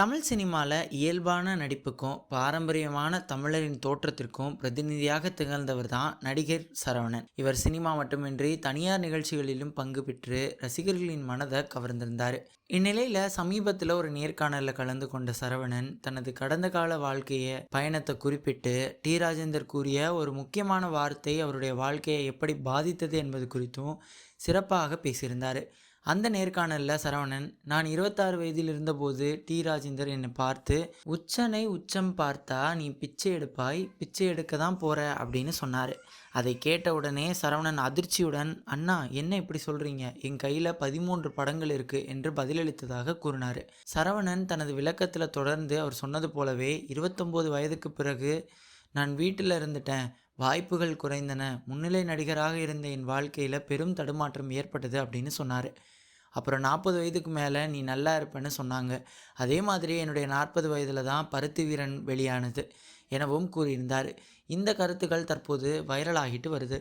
தமிழ் சினிமாவில் இயல்பான நடிப்புக்கும் பாரம்பரியமான தமிழரின் தோற்றத்திற்கும் பிரதிநிதியாக திகழ்ந்தவர் தான் நடிகர் சரவணன். இவர் சினிமா மட்டுமின்றி தனியார் நிகழ்ச்சிகளிலும் பங்கு பெற்று ரசிகர்களின் மனதை கவர்ந்திருந்தார். இந்நிலையில் சமீபத்தில் ஒரு நேர்காணலில் கலந்து கொண்ட சரவணன் தனது கடந்த கால வாழ்க்கையை பயணத்தை குறிப்பிட்டு டி. ராஜேந்தர் கூறிய ஒரு முக்கியமான வார்த்தை அவருடைய வாழ்க்கையை எப்படி பாதித்தது என்பது குறித்தும் சிறப்பாக பேசியிருந்தார். அந்த நேர்காணலில் சரவணன் நான் இருபத்தாறு வயதில் இருந்தபோது டி. ராஜேந்தர் என்னை பார்த்து உச்சனை உச்சம் பார்த்தா நீ பிச்சை எடுப்பாய் பிச்சை எடுக்க தான் போகிற அப்படின்னு சொன்னார். அதை கேட்ட உடனே சரவணன் அதிர்ச்சியுடன் அண்ணா என்ன இப்படி சொல்கிறீங்க என் கையில் பதிமூன்று படங்கள் இருக்குது என்று பதிலளித்ததாக கூறினார். சரவணன் தனது விளக்கத்தில் தொடர்ந்து அவர் சொன்னது போலவே இருபத்தொம்போது வயதுக்கு பிறகு நான் வீட்டில் இருந்துட்டேன். வாய்ப்புகள் குறைந்தன. முன்னிலை நடிகராக இருந்த என் வாழ்க்கையில் பெரும் தடுமாற்றம் ஏற்பட்டது அப்படின்னு சொன்னார். அப்புறம் நாற்பது வயதுக்கு மேலே நீ நல்லா இருப்பேன்னு சொன்னாங்க. அதே மாதிரி என்னுடைய நாற்பது வயதில் தான் பருத்தி வீரன் வெளியானது எனவும் கூறியிருந்தார். இந்த கருத்துக்கள் தற்போது வைரலாகிட்டு வருது.